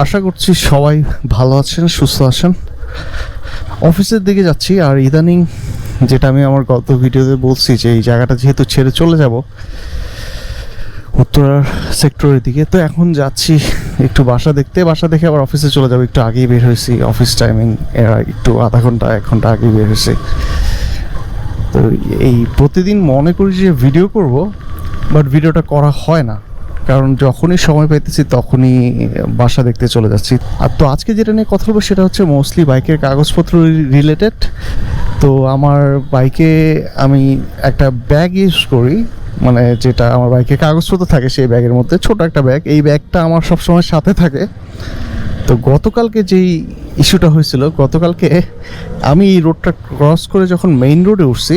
আশা করছি সবাই ভালো আছেন, সুস্থ আছেন। অফিসের দিকে যাচ্ছি, আর ইদানিং যেটা আমি আমার গত ভিডিওতে বলছি যে এই জায়গাটা যেহেতু ছেড়ে চলে যাব, উত্তরার সেক্টরের দিকে, তো এখন যাচ্ছি একটু বাসা দেখতে। বাসা দেখে আবার অফিসে চলে যাব, একটু আগেই বের হয়েছি। অফিস টাইমিং এরা একটু আধা ঘণ্টা, এক ঘণ্টা আগেই বের হয়েছি। তো এই প্রতিদিন মনে করি যে ভিডিও করব বাট ভিডিওটা করা হয় না। কারণ যখনই সময় পাইতেছি, তখনই বাসা দেখতে চলে যাচ্ছি। আর তো আজকে যেটা নিয়ে কথা বলব, সেটা হচ্ছে মোস্টলি বাইকের কাগজপত্র রিলেটেড তো আমার বাইকে আমি একটা ব্যাগ ইউজ করি মানে যেটা আমার বাইকে কাগজপত্র থাকে সেই ব্যাগের মধ্যে, ছোট একটা ব্যাগ এই ব্যাগটা আমার সবসময় সাথে থাকে। তো গতকালকে যেই ইস্যুটা হয়েছিল, গতকালকে আমি এই রোডটা ক্রস করে যখন মেইন রোডে উঠছি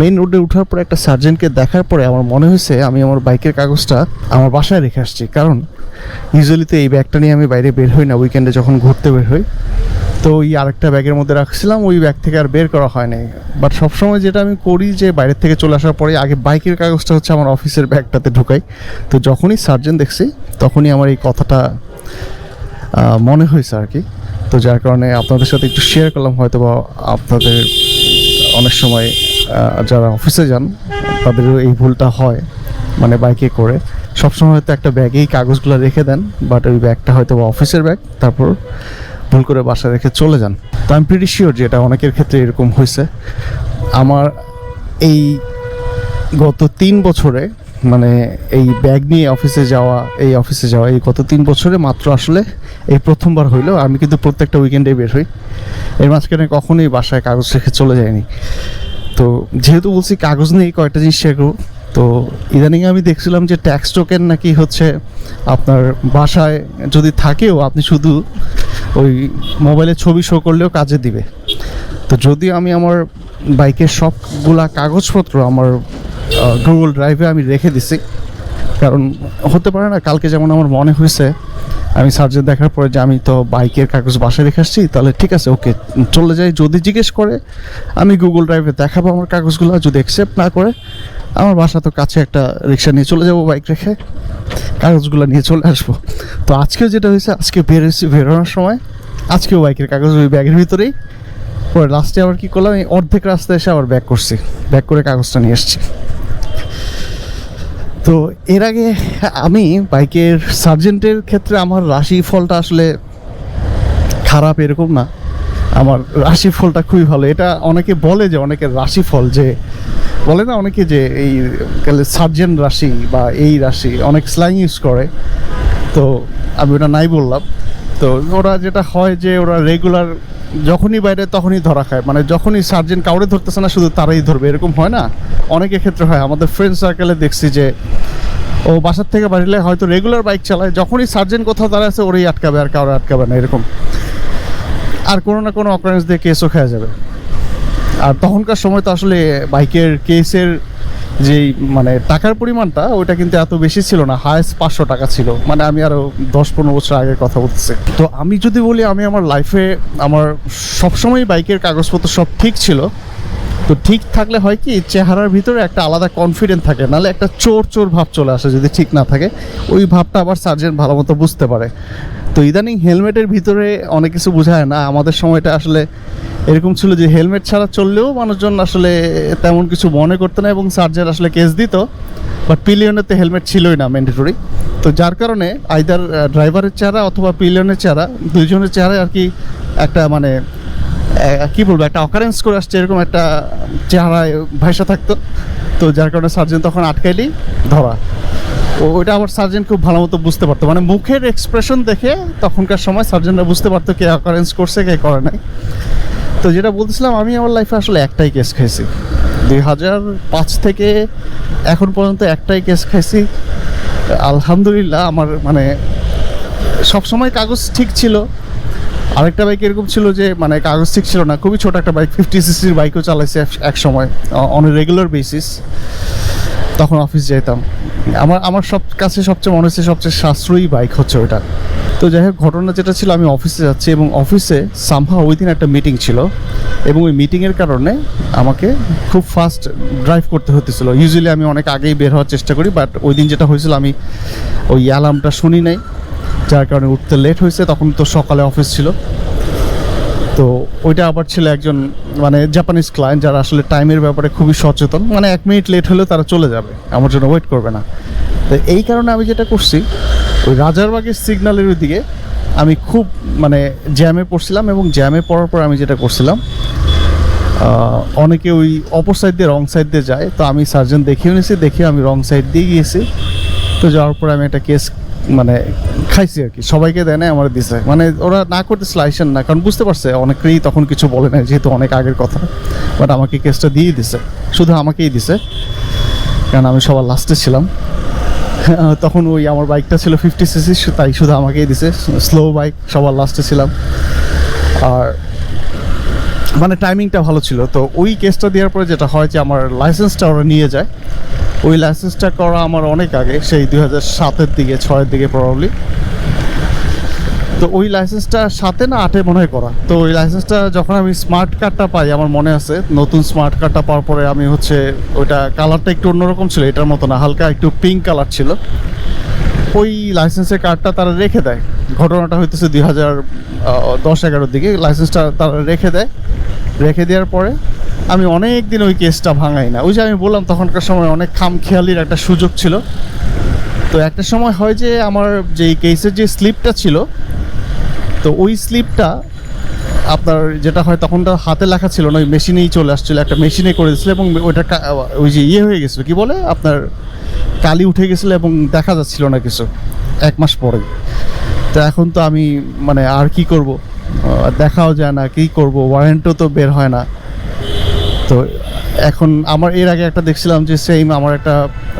মেইন রোডে ওঠার পরে একটা সার্জেন্টকে দেখার পরে আমার মনে হয়েছে আমি আমার বাইকের কাগজটা আমার বাসায় রেখে আসছি। কারণ ইউজুয়ালি তো এই ব্যাগটা নিয়ে আমি বাইরে বের হই না উইকেন্ডে যখন ঘুরতে বের হই। তো ওই আরেকটা ব্যাগের মধ্যে রাখছিলাম, ওই ব্যাগ থেকে আর বের করা হয় নাই। বাট সবসময় যেটা আমি করি যে বাইরের থেকে চলে আসার পরে আগে বাইকের কাগজটা হচ্ছে আমার অফিসের ব্যাগটাতে ঢুকাই। তো যখনই সার্জেন্ট দেখছি, তখনই আমার এই কথাটা মনে হয়েছে আর কি। তো যার কারণে আপনাদের সাথে একটু শেয়ার করলাম হয়তো বা আপনাদের অনেক সময় যারা অফিসে যান, তাদেরও এই ভুলটা হয় মানে বাইকে করে। সবসময় হয়তো একটা ব্যাগেই কাগজগুলো রেখে দেন বাট ওই ব্যাগটা হয়তো বা অফিসের ব্যাগ তারপর ভুল করে বাসায় রেখে চলে যান। তো আমি প্রিটি শিওর যে এটা অনেকের ক্ষেত্রে এরকম হয়েছে। আমার এই গত তিন বছরে মানে এই ব্যাগ নিয়ে অফিসে যাওয়া, এই অফিসে যাওয়া, এই গত তিন বছরে মাত্র আসলে এই প্রথমবার হইল আমি কিন্তু প্রত্যেকটা উইকেন্ডে বের হই। এর মাঝখানে কখনোই বাসায় কাগজ রেখে চলে যায়নি তো যেহেতু বলছি কাগজ নেই কয়েকটা জিনিস শেয়ার করব, তো ইদানিং আমি দেখছিলাম যে ট্যাক্স টোকেন নাকি হচ্ছে আপনার বাসায় যদি থাকেও আপনি শুধু ওই মোবাইলে ছবি শো করলেও কাজে দিবে। তো যদি আমি আমার বাইকের সবগুলা কাগজপত্র আমার গুগল ড্রাইভে আমি রেখে দিছি, কারণ হতে পারে না, কালকে যেমন আমার মনে হয়েছে আমি সার্জেন দেখার পরে যে আমি তো বাইকের কাগজ বাসায় রেখে আসছি, তাহলে ঠিক আছে, ওকে, চলে যাই, যদি জিজ্ঞেস করে, আমি গুগল ড্রাইভে দেখাবো আমার কাগজগুলো, যদি অ্যাকসেপ্ট না করে, আমার বাসা তো কাছে একটা রিক্সা নিয়ে চলে যাব বাইক রেখে, কাগজগুলো নিয়ে চলে আসব। তো আজকে যেটা হয়েছে, আজকে বের হয়েছি বেরোনোর সময়, আজকেও বাইকের কাগজ ওই ব্যাগের ভিতরেই, পরে লাস্টে আবার কী করলাম, এই অর্ধেক রাস্তায় এসে আবার ব্যাক করছি, ব্যাক করে কাগজটা নিয়ে এসেছি তো এর আগে আমি বাইকের সার্জেন্টের ক্ষেত্রে আমার রাশি ফলটা আসলে খারাপ এরকম না। আমার রাশি ফলটা খুবই ভালো। এটা অনেকে বলে যে, অনেকের রাশি ফল যে, বলে না অনেকে যে, এই সার্জেন্ট রাশি বা এই রাশি, অনেক স্ল্যাং ইউজ করে। তো আমি ওটা নাই বললাম। তো ওরা যেটা হয় যে, ওরা রেগুলার যখনই বাইরে তখনই ধরা খায়। মানে যখনই সার্জেন্ট কাউরে ধরতেছে না, শুধু তারাই ধরবে। এরকম হয় না? অনেকের ক্ষেত্রে হয়। আমাদের ফ্রেন্ড সার্কেলে দেখছি যে, ও বাসার থেকে বাড়িলে হয়তো রেগুলার বাইক চালায়। যখনই সার্জেন্ট কোথাও দাঁড়ায় আছে, ওরই আটকাবে, আর কারও আটকাবে না, এরকম। আর কোনো না কোনো অকারেন্স দিয়ে কেসও খেয়া যাবে। আর তখনকার সময় তো আসলে বাইকের কেসের যেই মানে টাকার পরিমাণটা, ওইটা কিন্তু এত বেশি ছিল না হায়েস্ট পাঁচশো টাকা ছিল। মানে আমি আরও দশ পনেরো বছর আগে কথা বলতেছি। তো আমি যদি বলি, আমি আমার লাইফে আমার সবসময় বাইকের কাগজপত্র সব ঠিক ছিল। তো ঠিক থাকলে হয় কি, চেহারার ভিতরে একটা আলাদা কনফিডেন্ট থাকে, নাহলে একটা চোর চোর ভাব চলে আসে যদি ঠিক না থাকে। ওই ভাবটা আবার সার্জেন্ট ভালো মতো বুঝতে পারে। তো ইদানিং হেলমেটের ভিতরে অনেক কিছু বোঝায় না। আমাদের সময়টা আসলে এরকম ছিল যে হেলমেট ছাড়া চললেও মানুষজন আসলে তেমন কিছু মনে করতো না এবং সার্জেন্ট আসলে কেস দিত। বাট পিলিয়নেতে হেলমেট ছিলই না ম্যান্ডেটরি তো যার কারণে আইদার ড্রাইভারের চেহারা অথবা পিলিয়নের চেহারা, দুইজনের চেহারায় আর কি একটা মানে কি বলব, একটা অকারেন্স করে আসছে, এরকম একটা চেহারায় ভাইসা থাকতো। তো যার কারণে সার্জেন্ট তখন আটকাইলেই ধরা। ওইটা আমার সার্জেন্ট খুব ভালো মতো বুঝতে পারতো। মানে মুখের এক্সপ্রেশন দেখে তখনকার সময় সার্জেন্টরা বুঝতে পারতো কে অকারেন্স করছে, কে করে নাই। তো যেটা বলতেছিলাম, আমি আমার লাইফে আসলে একটাই কেস খাইছি। দুই হাজার পাঁচ থেকে এখন পর্যন্ত একটাই কেস খাইছি। আলহামদুলিল্লাহ, আমার মানে সবসময় কাগজ ঠিক ছিল। আরেকটা বাইক এরকম ছিল যে মানে কাগজ ঠিক ছিল না, খুবই ছোট একটা বাইক ফিফটি সিসির বাইকও চালাইছে এক- সময় অন রেগুলার বেসিস তখন অফিস যেতাম আমার আমার সব কাছে সবচেয়ে মনে হচ্ছে সবচেয়ে সাশ্রয়ী বাইক হচ্ছে ওইটা। তো যাই হোক, ঘটনা যেটা ছিল, আমি অফিসে যাচ্ছি এবং অফিসে সামহা ওই দিন একটা মিটিং ছিল এবং ওই মিটিংয়ের কারণে আমাকে খুব ফাস্ট ড্রাইভ করতে হতেছিল। ইউজুয়ালি আমি অনেক আগেই বের হওয়ার চেষ্টা করি বাট ওই দিন যেটা হয়েছিল, আমি ওই অ্যালার্মটা শুনি নাই। যার কারণে উঠতে লেট হয়েছে, তখন তো সকালে অফিস ছিল। তো ওইটা আবার ছিল একজন মানে জাপানিজ ক্লায়েন্ট যারা আসলে টাইমের ব্যাপারে খুবই সচেতন। মানে এক মিনিট লেট হলেও তারা চলে যাবে, আমার জন্য ওয়েট করবে না। তো এই কারণে আমি যেটা করছি, ওই রাজারবাগের সিগন্যালের ওই দিকে আমি খুব মানে জ্যামে পড়ছিলাম এবং জ্যামে পড়ার পর আমি যেটা করছিলাম অনেকে ওই অপর সাইড দিয়ে রং সাইড দিয়ে যায়। তো আমি সার্জন দেখিয়ে নিয়েছি দেখে আমি রং সাইড দিয়ে গিয়েছি। তো যাওয়ার পর আমি একটা কেস মানে খাইছি আর কি, সবাইকে দেয় না আমার দিছে। মানে ওরা না করতে স্লাইশন না, কারণ বুঝতে পারছে, অনেকেই তখন কিছু বলে না যেহেতু অনেক আগের কথা বাট আমাকে কেসটা দিয়ে দিছে, শুধু আমাকেই দিছে, কারণ আমি সবার লাস্টে ছিলাম। তখন ওই আমার বাইকটা ছিল ফিফটি সিসি তাই শুধু আমাকেই দিছে স্লো বাইক সবার লাস্টে ছিলাম। আর মানে টাইমিংটা ভালো ছিল, তো ওই কেসটা দেওয়ার পরে যেটা হয় যে আমার লাইসেন্সটা ওরা নিয়ে যায়। ওই লাইসেন্সটা করা আমার অনেক আগে, সেই দুই হাজার সাতের দিকে, ছয়ের দিকে প্রবাবলি তো ওই লাইসেন্সটা সাথে না আটে মনে হয় করা। তো ওই লাইসেন্সটা যখন আমি স্মার্ট কার্ডটা পাই, আমার মনে আছে, নতুন স্মার্ট কার্ডটা পাওয়ার পরে আমি হচ্ছে ওইটা কালারটা একটু অন্যরকম ছিল, এটার মতো না, হালকা একটু পিঙ্ক কালার ছিল। ওই লাইসেন্সের কার্ডটা তারা রেখে দেয়। ঘটনাটা হইতেছে দুই হাজার দশ এগারোর দিকে। লাইসেন্সটা তারা রেখে দেয়। রেখে দেওয়ার পরে আমি অনেক দিন ওই কেসটা ভাঙাই না। ওই যে আমি বললাম, তখনকার সময় অনেক খামখেয়ালির একটা সুযোগ ছিল। তো একটা সময় হয় যে আমার যেই কেসের যে স্লিপটা ছিল, তো ওই স্লিপটা আপনার যেটা হয় তখন তো হাতে লেখা ছিল না, ওই মেশিনেই চলে আসছিল, একটা মেশিনে করে দিয়েছিল এবং ওইটা ওই যে ইয়ে হয়ে গেছিল, কি বলে? আপনার কালি উঠে গেছিল এবং দেখা যাচ্ছিল না কিছু, এক মাস পরে। তো এখন তো আমি মানে আর কি করব? দেখাও যায় না, কি করব? ওয়ারেন্টও তো বের হয় না। তো এখন আমার, এর আগে একটা দেখছিলাম যে সেম আমার একটা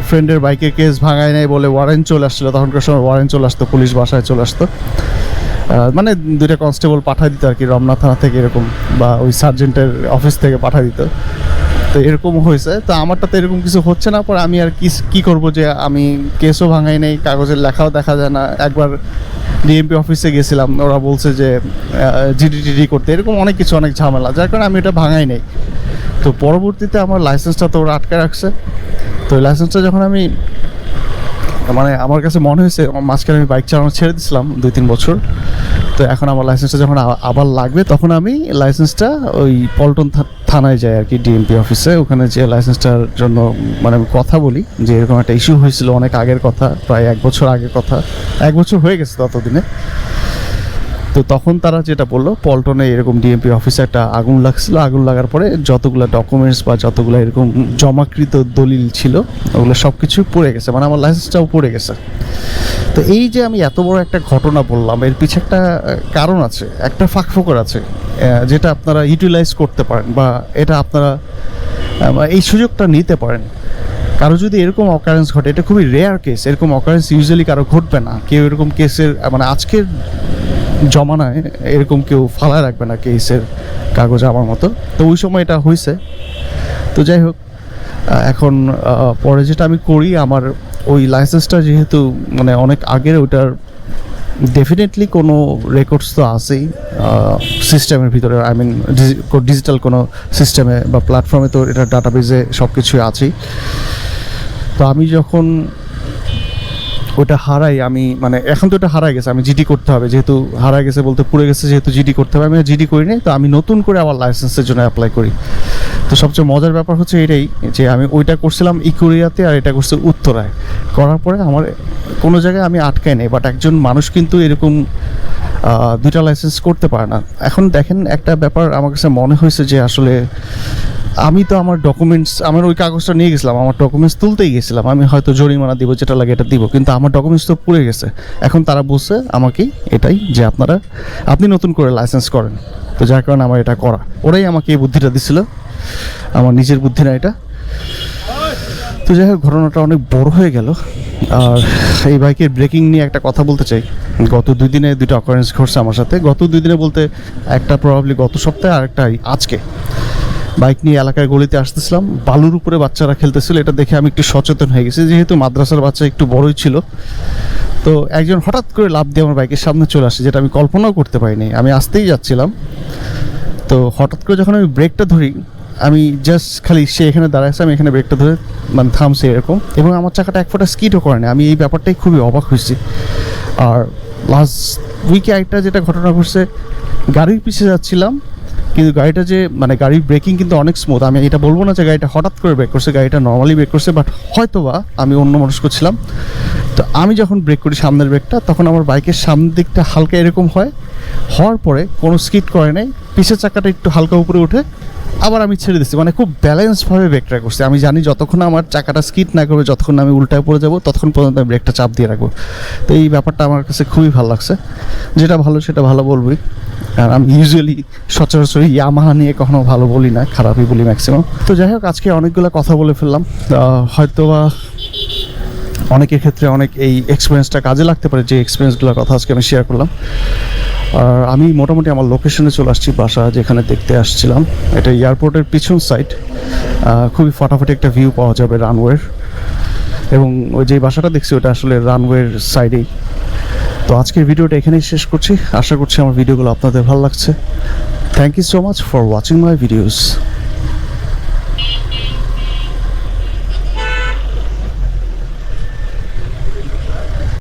ফ্রেন্ডের বাইকের কেস ভাঙায় নাই বলে ওয়ারেন্ট চলে আসছিল। তখনকার সময় ওয়ারেন্ট চলে আসতো, পুলিশ বাসায় চলে আসতো। মানে দুইটা কনস্টেবল পাঠায় দিত আর কি রমনা থানা থেকে এরকম বা ওই সার্জেন্টের অফিস থেকে পাঠায় দিত। তো এরকম হয়েছে। তো আমারটা তো এরকম কিছু হচ্ছে না, পর আমি আর কি কি করব যে আমি কেসও ভাঙাই নেই, কাগজের লেখাও দেখা যায় না। একবার ডিএমপি অফিসে গেছিলাম, ওরা বলছে যে জিডি টিডি করতে। এরকম অনেক কিছু, অনেক ঝামেলা। যার কারণে আমি এটা ভাঙাই নেই। তো পরবর্তীতে আমার লাইসেন্সটা তো ওরা আটকে রাখছে। তো লাইসেন্সটা যখন আমি মানে আমার কাছে মনে হয়েছে মাঝখানে আমি বাইক চালানো ছেড়ে দিয়েছিলাম দুই তিন বছর। তো এখন আমার লাইসেন্সটা যখন আবার লাগবে, তখন আমি লাইসেন্সটা ওই পল্টন থানায় যাই আর কি ডিএমপি অফিসে ওখানে যে লাইসেন্সটার জন্য মানে আমি কথা বলি, যে এরকম একটা ইস্যু হয়েছিল অনেক আগের কথা, প্রায় এক বছর আগের কথা। এক বছর হয়ে গেছে ততদিনে। তো তখন তারা যেটা বলল, পল্টনে এরকম ডিএমপি অফিসে একটা আগুন লাগছিল। আগুন লাগার পরে যতগুলো ডকুমেন্টস বা যতগুলো এরকম জমাকৃত দলিল ছিল, ওগুলো সব কিছু পড়ে গেছে। মানে আমার লাইসেন্সটাও পড়ে গেছে। তো এই যে আমি এত বড় একটা ঘটনা বললাম, এর পিছে একটা কারণ আছে, একটা ফাঁক ফোকর আছে যেটা আপনারা ইউটিলাইজ করতে পারেন বা এটা আপনারা এই সুযোগটা নিতে পারেন। কারও যদি এরকম অকারেন্স ঘটে, এটা খুবই রেয়ার কেস এরকম অকারেন্স ইউজুয়ালি কারও ঘটবে না। কেউ এরকম কেসের মানে আজকের জমানায় এরকম কেউ ফালায় রাখবে না কেসের কাগজ আমার মতো। তো ওই সময় এটা হয়েছে তো যাই হোক এখন পরে যেটা আমি করি, আমার ওই লাইসেন্সটা যেহেতু মানে অনেক আগের, ওইটার ডেফিনেটলি কোনো রেকর্ডস তো আছেই সিস্টেমের ভিতরে। আই মিন ডিজিটাল কোনো সিস্টেমে বা প্ল্যাটফর্মে তো এটা ডাটাবেজে সব কিছুই আছেই। তো আমি যখন ওটা হারাই, আমি মানে এখন তো ওটা হারাই গেছে, আমি জিডি করতে হবে। যেহেতু হারাই গেছে বলতে পুড়ে গেছে, যেহেতু জিডি করতে হবে। আমি জিডি করি নাই, তো আমি নতুন করে আবার লাইসেন্সের জন্য অ্যাপ্লাই করি। তো সবচেয়ে মজার ব্যাপার হচ্ছে এটাই, যে আমি ওইটা করছিলাম ইকুরিয়াতে আর এটা করছে উত্তরায়। করার পরে আমার কোনো জায়গায় আমি আটকাই নেই বাট একজন মানুষ কিন্তু এরকম দুইটা লাইসেন্স করতে পারে না। এখন দেখেন একটা ব্যাপার আমার কাছে মনে হয়েছে যে আসলে আমি তো আমার ডকুমেন্টস আমার ওই কাগজটা নিয়ে গেছিলাম, আমার ডকুমেন্টস তুলতেই গেছিলাম। আমি হয়তো জরিমানা দিব, যেটা লাগে এটা দিব, কিন্তু আমার ডকুমেন্টস তো পুড়ে গেছে। এখন তারা বলছে আমাকে এটাই যে আপনারা, আপনি নতুন করে লাইসেন্স করেন। তো যার কারণে আমার এটা করা। ওরাই আমাকে এই বুদ্ধিটা দিছিল। আমার নিজের বুদ্ধি না এটা। তো যাই হোক, ঘটনাটা অনেক বড় হয়ে গেল। আর এই বাইকের ব্রেকিং নিয়ে একটা কথা বলতে চাই। গত দুই দিনে দুইটা অকারেন্স ঘটছে আমার সাথে। গত দুই দিনে বলতে একটা প্রবাবলি গত সপ্তাহে আর একটা আজকে। বাইক নিয়ে এলাকার গলিতে আসতেছিলাম। বালুর উপরে বাচ্চারা খেলতেছিল, এটা দেখে আমি একটু সচেতন হয়ে গেছি। যেহেতু মাদ্রাসার বাচ্চা একটু বড়ই ছিল, তো একজন হঠাৎ করে লাভ দিয়ে আমার বাইকের সামনে চলে আসে, যেটা আমি কল্পনাও করতে পারিনি। আমি আসতেই যাচ্ছিলাম। তো হঠাৎ করে যখন আমি ব্রেকটা ধরি, আমি জাস্ট খালি সে এখানে দাঁড়াইছে আমি এখানে ব্রেকটা ধরে মানে থামছে এরকম। এবং আমার চাকাটা এক ফোঁটা স্কিটও করে না আমি এই ব্যাপারটাই খুবই অবাক হয়েছি। আর লাস্ট উইকে একটা যেটা ঘটনা ঘটছে, গাড়ির পিছিয়ে যাচ্ছিলাম কিন্তু গাড়িটা যে মানে গাড়ির ব্রেকিং কিন্তু অনেক স্মুথ আমি এটা বলব না যে গাড়িটা হঠাৎ করে ব্রেক করছে, গাড়িটা নর্মালি ব্রেক করছে বাট হয়তো বা আমি অন্য মানুষ করছিলাম তো আমি যখন ব্রেক করি সামনের ব্রেকটা, তখন আমার বাইকের সামনের দিকটা হালকা এরকম হয়। হওয়ার পরে কোনো স্কিড করে নাই, পিছের চাকাটা একটু হালকা উপরে উঠে আবার আমি ছেড়ে দিচ্ছি। মানে খুব ব্যালেন্সভাবে ব্রেকটা করছি। আমি জানি যতক্ষণ আমার চাকাটা স্কিট না করবে, যতক্ষণ আমি উল্টায় পড়ে যাব, ততক্ষণ পর্যন্ত আমি ব্রেকটা চাপ দিয়ে রাখব। তো এই ব্যাপারটা আমার কাছে খুবই ভালো লাগছে। যেটা ভালো, সেটা ভালো বলবই। আর আমি ইউজুয়ালি সচরাচর ইয়ামাহা নিয়ে কখনো ভালো বলি না, খারাপই বলি ম্যাক্সিমাম তো যাই হোক, আজকে অনেকগুলো কথা বলে ফেললাম। হয়তো বা অনেকের ক্ষেত্রে অনেক এই এক্সপিরিয়েন্সটা কাজে লাগতে পারে, যে এক্সপিরিয়েন্সগুলোর কথা আজকে আমি শেয়ার করলাম। আর আমি মোটামুটি আমার লোকেশনে চলে আসছি, বাসা যেখানে দেখতে আসছিলাম। এটা এয়ারপোর্টের পিছন সাইড খুবই ফাটাফাটি একটা ভিউ পাওয়া যাবে রানওয়ের এবং ওই যে বাসাটা দেখছি, ওটা আসলে রানওয়ের সাইডেই তো আজকের ভিডিওটা এখানেই শেষ করছি। আশা করছি আমার ভিডিওগুলো আপনাদের ভালো লাগছে। Thank you so much for watching my videos